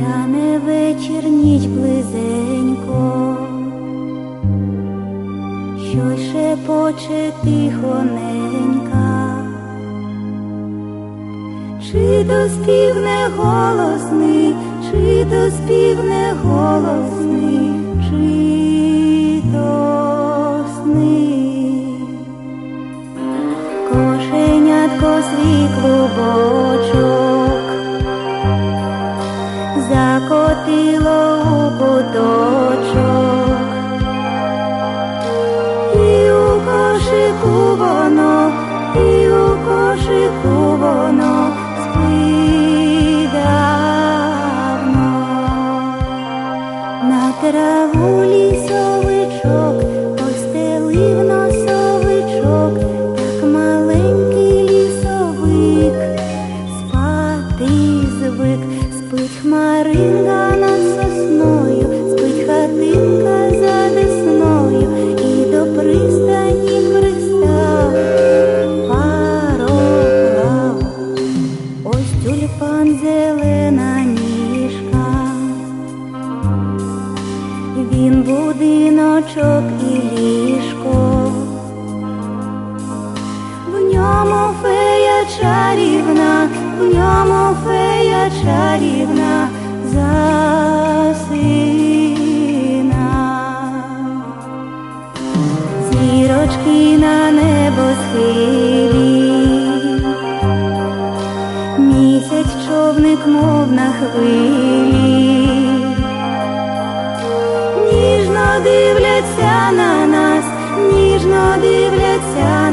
та не вечір ніч близенько, щось шепоче тихоненька, чи то спів голосний, чи то спів голосний, чи то сни. Кошенятко свій клубочок у куточок, і у кошику воно, і у кошику воно спить давно. На траву лісовичок будиночок і ліжко, в ньому фея чарівна, в ньому фея чарівна засина. Зірочки на небосхилі, місяць човник, мов на хвилі Дивляться.